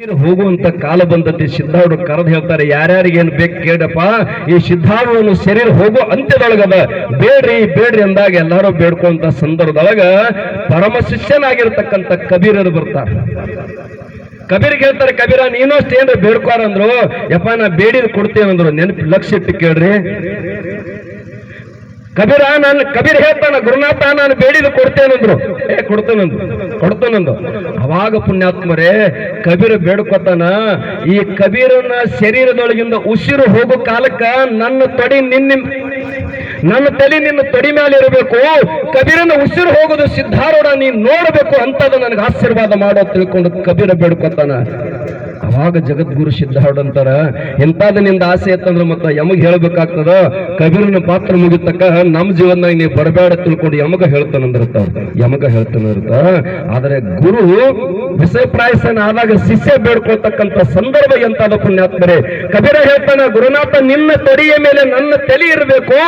ಹೋಗುವಂತ ಕಾಲ ಬಂದತಿ ಸಿದ್ಧಾರೂಢ ಕರೆದು ಹೇಳ್ತಾರೆ ಯಾರ್ಯಾರಿಗೆ ಏನ್ ಬೇಕು ಕೇಳಪ್ಪ ಈ ಸಿದ್ಧಾರೂಢನು ಶರೀರ ಹೋಗೋ ಅಂತ್ಯದೊಳಗದ ಬೇಡ್ರಿ ಬೇಡ್ರಿ ಅಂದಾಗ ಎಲ್ಲಾರು ಬೇಡ್ಕೊಂತ ಸಂದರ್ಭದೊಳಗ ಪರಮ ಶಿಷ್ಯನಾಗಿರ್ತಕ್ಕಂಥ ಕಬೀರರು ಬರ್ತಾರೆ. ಕಬೀರ್ಗೆ ಹೇಳ್ತಾರೆ ಕಬೀರ, ನೀನು ಅಷ್ಟೇನ್ರಿ ಏನ್ರ ಬೇಡ್ಕೋರ ಅಂದ್ರು. ಯಪ್ಪ, ನಾ ಬೇಡಿದ್ ಕೊಡ್ತೇನೆ ಅಂದ್ರು ನೆನಪು ಲಕ್ಷ ಇಟ್ಟು ಕೇಳ್ರಿ. ಕಬೀರ ನಾನು ಕಬೀರ್ ಹೇಳ್ತಾನ ಗುರುನಾಥ ನಾನು ಬೇಡಿದ ಕೊಡ್ತೇನಂದ್ರು. ಏ, ಕೊಡ್ತೇನಂದ್ರು ಕೊಡ್ತೇನಂದು ಅವಾಗ ಪುಣ್ಯಾತ್ಮರೇ, ಕಬೀರ ಬೇಡ್ಕೊತಾನ, ಈ ಕಬೀರನ ಶರೀರದೊಳಗಿಂದ ಉಸಿರು ಹೋಗೋ ಕಾಲಕ್ಕ ನನ್ನ ತೊಡಿ ನಿನ್ನ ನನ್ನ ತಲೆ ನಿನ್ನ ತೊಡಿ ಮೇಲೆ ಇರಬೇಕು. ಕಬೀರನ ಉಸಿರು ಹೋಗೋದು ಸಿದ್ಧಾರೂಢ, ನೀನ್ ನೋಡಬೇಕು ಅಂತದ ನನಗೆ ಆಶೀರ್ವಾದ ಮಾಡೋ ತಿಳ್ಕೊಂಡು ಕಬೀರ ಬೇಡ್ಕೊತಾನ. ಅವಾಗ ಜಗದ್ಗುರು ಸಿದ್ಧಾರ್ಡ್ ಅಂತಾರ ಎಂತಾದ ನಿಂದ ಆಸೆ ಇತ್ತಂದ್ರೆ ಮತ್ತ ಯಮಗ್ ಹೇಳ್ಬೇಕಾಗ್ತದ, ಕಬೀರನ ಪಾತ್ರ ಮುಗಿತಕ್ಕ ನಮ್ಮ ಜೀವನ ನೀವು ಬರಬೇಡ ತಿಳ್ಕೊಂಡು ಯಮಗ ಹೇಳ್ತಾನಂದಿರ್ತ ಯಮಗ ಹೇಳ್ತಾನಿರ್ತ ಆದ್ರೆ ಗುರು ವಿಷಯಪ್ರಾಯಸನ ಆದಾಗ ಶಿಷ್ಯ ಬೇಡ್ಕೊಳ್ತಕ್ಕಂಥ ಸಂದರ್ಭ ಎಂತಾದ ಪುಣ್ಯಾತ್ಮರೇ. ಕಬೀರ ಹೇಳ್ತಾನ, ಗುರುನಾಥ, ನಿನ್ನ ತಡಿಯ ಮೇಲೆ ನನ್ನ ತಲೆ ಇರಬೇಕು,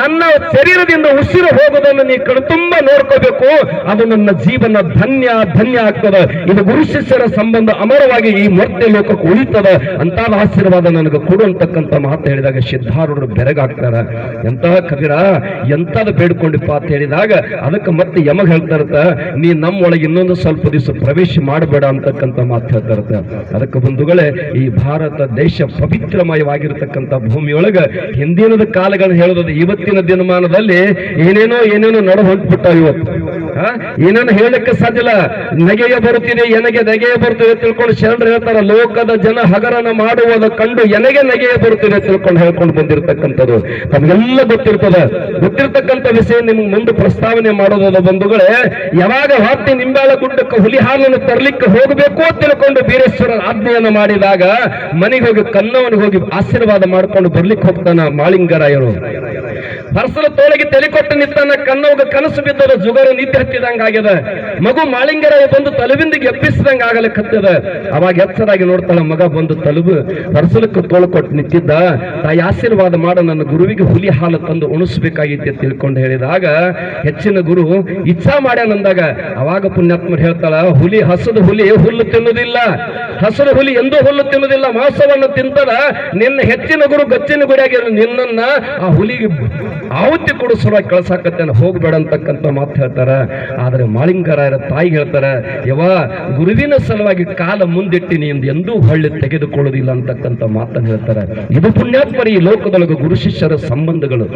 ನನ್ನ ಶರೀರದಿಂದ ಉಸಿರು ಹೋಗೋದನ್ನು ನೀ ಕಣ್ತುಂಬ ನೋಡ್ಕೋಬೇಕು, ಅದು ನನ್ನ ಜೀವನ ಧನ್ಯ ಧನ್ಯ ಆಗ್ತದ. ಇದು ಗುರು ಶಿಷ್ಯರ ಸಂಬಂಧ ಅಮರವಾಗಿ ಈ ಮರ್ತ್ಯ ಲೋಕಕ್ಕೆ ಉಳಿತದ ಅಂತಾದ ಆಶೀರ್ವಾದ ನನಗೆ ಕೊಡು ಅಂತಕ್ಕಂಥ ಮಾತು ಹೇಳಿದಾಗ ಸಿದ್ಧಾರೂಢರು ಬೆರಗಾಗ್ತಾರ. ಎಂತಹ ಕಬೀರ ಎಂತದ ಬೇಡ್ಕೊಂಡಿಪ್ಪ ಅಂತ ಹೇಳಿದಾಗ ಅದಕ್ಕೆ ಮತ್ತೆ ಯಮಗ್ ಹೇಳ್ತಾ ಇರ್ತ ನೀ ನಮ್ಮೊಳಗೆ ಇನ್ನೊಂದು ಸ್ವಲ್ಪ ದಿವಸ ಪ್ರವೇಶ ಮಾಡಬೇಡ ಅಂತಕ್ಕಂಥ ಮಾತು ಹೇಳ್ತಾ ಇರ್ತ ಅದಕ್ಕೆ ಬಂಧುಗಳೇ, ಈ ಭಾರತ ದೇಶ ಪವಿತ್ರಮಯವಾಗಿರತಕ್ಕಂಥ ಭೂಮಿಯೊಳಗ ಹಿಂದಿನದ ಕಾಲಗಳನ್ನ ಹೇಳೋದು ಇವತ್ತಿನ ದಿನಮಾನದಲ್ಲಿ ಏನೇನೋ ಏನೇನೋ ನಡು ಹೊಂಟ್ಬಿಟ್ಟ ಇವತ್ತು? ಏನೇನು ಹೇಳಕ್ಕೆ ಸಾಧ್ಯ ಇಲ್ಲ. ನಗೆಯ ಬರುತ್ತಿದೆ, ಎನಗೆ ನಗೆಯ ಬರುತ್ತಿದೆ ತಿಳ್ಕೊಂಡು ಶರಣರು ಹೇಳ್ತಾರ, ಲೋಕದ ಜನ ಹಗರನ ಮಾಡುವುದ ಕಂಡು ಎನಗೆ ನಗೆಯ ಬರುತ್ತಿದೆ ತಿಳ್ಕೊಂಡು ಹೇಳ್ಕೊಂಡು ಬಂದಿರತಕ್ಕಂಥದ್ದು. ನಮಗೆಲ್ಲ ಗೊತ್ತಿರ್ತದ. ಗೊತ್ತಿರ್ತಕ್ಕಂಥ ವಿಷಯ ನಿಮ್ಗೆ ಮುಂದೆ ಪ್ರಸ್ತಾವನೆ ಮಾಡೋದದ ಬಂಧುಗಳೇ, ಯಾವಾಗ ಹೊತ್ತಿ ನಿಂಬಾಳ ಗುಡ್ಡಕ್ಕೆ ಹುಲಿ ಹಾಲನ್ನು ತರಲಿಕ್ಕೆ ಹೋಗಬೇಕು ತಿಳ್ಕೊಂಡು ಬೀರೇಶ್ವರ ಆಜ್ಞೆಯನ್ನು ಮಾಡಿದಾಗ ಮನೆಗೆ ಹೋಗಿ ಕನ್ನವನಿಗೆ ಹೋಗಿ ಆಶೀರ್ವಾದ ಮಾಡ್ಕೊಂಡು ಬರ್ಲಿಕ್ಕೆ ಹೋಗ್ತಾನ ಮಾಳಿಂಗರಾಯರು. ಪರಸಲ ತೋಳಿಗೆ ತಲೆ ಕೊಟ್ಟು ನಿಂತಾನ ಕನ್ನವಗ ಕನಸು ಬಿದ್ದದ ಜುಗರ ನಿದ್ದೆ ಹತ್ತಿದಂಗ ಆಗ್ಯದ. ಮಗು ಮಾಳಿಂಗರ ಬಂದು ತಲುಬಿಂದಿಗೆ ಎಬ್ಬಿಸಿದಂಗ ಆಗಲಿಕ್ಕತ್ತದ ಅವಾಗ ಎಚ್ಚರಾಗಿ ನೋಡ್ತಾಳ ಮಗ ಬಂದು ತಲುಬು. ಪರಸಲಕ್ಕೆ ತೋಳು ಕೊಟ್ಟು ನಿಂತಿದ್ದ. ತಾಯಿ ಆಶೀರ್ವಾದ ಮಾಡ ನನ್ನ ಗುರುವಿಗೆ ಹುಲಿ ಹಾಲು ತಂದು ಉಣಿಸ್ಬೇಕಾಗಿತ್ತು ತಿಳ್ಕೊಂಡು ಹೇಳಿದಾಗ ಹೆಚ್ಚಿನ ಗುರು ಇಚ್ಛಾ ಮಾಡ್ಯಾನಂದಾಗ ಅವಾಗ ಪುಣ್ಯಾತ್ಮರು ಹೇಳ್ತಾಳ, ಹುಲಿ ಹಸದ ಹುಲಿ ಹುಲ್ಲು ತಿನ್ನುವುದಿಲ್ಲ ಹಸದ ಹುಲಿ ಎಂದೂ ಹುಲ್ಲು ತಿನ್ನುವುದಿಲ್ಲ, ಮಾಂಸವನ್ನು ತಿಂತದ ನಿನ್ನ ಹೆಚ್ಚಿನ ಗುರು ಗಚ್ಚಿನ ಗುರಿಯಾಗಿ ನಿನ್ನನ್ನ ಆ ಹುಲಿಗೆ ಆವತ್ತಿ ಕೊಡಿಸುವ ಕಳ್ಸಾಕತ್ತೇನೆ ಹೋಗ್ಬೇಡ ಅಂತಕ್ಕಂಥ ಮಾತು ಹೇಳ್ತಾರ. ಆದರೆ ಮಾಳಿಂಗರಾಯರ ತಾಯಿ ಹೇಳ್ತಾರೆ ಯವ ಗುರುವಿನ ಸಲುವಾಗಿ ಕಾಲ ಮುಂದಿಟ್ಟಿನಿ ಎಂದು ಎಂದೂ ಹಳ್ಳಿ ತೆಗೆದುಕೊಳ್ಳುವುದಿಲ್ಲ ಅಂತಕ್ಕಂಥ ಮಾತನ್ನು ಹೇಳ್ತಾರೆ. ಇದು ಪುಣ್ಯಾತ್ಮರಿ ಈ ಲೋಕದೊಳಗೆ ಗುರು ಶಿಷ್ಯರ ಸಂಬಂಧಗಳು.